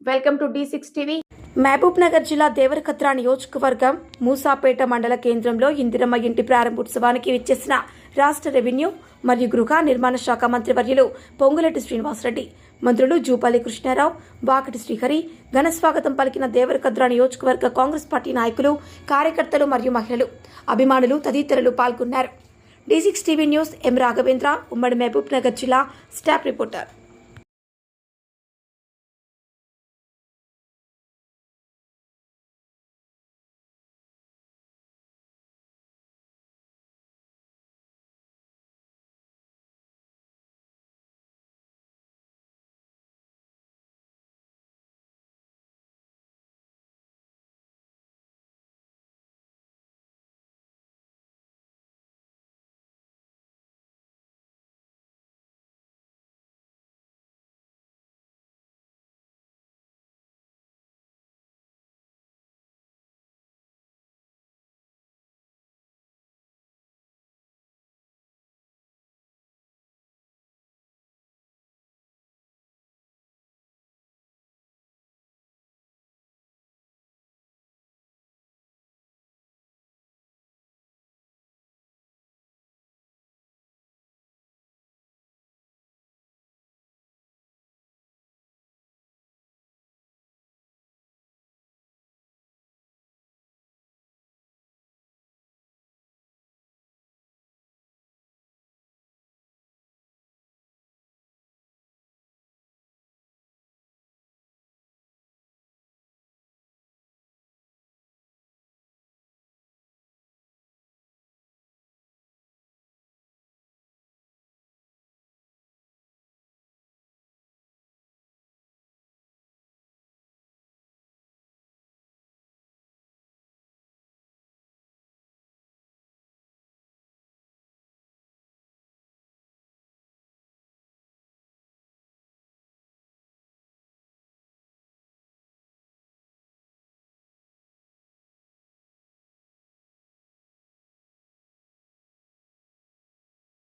Welcome to D six TV. Mahabubnagar జిల్లా దేవరకత్రా నియోజకవర్గం మూసాపేట మండల కేంద్రంలో ఇందిరమ్మ ఇంటి ప్రారంభోత్సవానికి విచ్చేసిన రాష్ట్ర రెవెన్యూ మరియు గృహ నిర్మాణ శాఖ మంత్రివర్యులు పొంగులెట్టి శ్రీనివాసరెడ్డి మంత్రులు జూపాలి కృష్ణారావు వాకటి శ్రీహరి ఘన స్వాగతం పలికిన దేవరకద్రా నియోజకవర్గ కాంగ్రెస్ పార్టీ నాయకులు కార్యకర్తలు మరియు మహిళలు. అభిమానులు తదితరులు పాల్గొన్నారు. D six TV news M Raghavendra ఉమ్మడి మహబూబ్ నగర్ జిల్లా స్టాఫ్ రిపోర్టర్.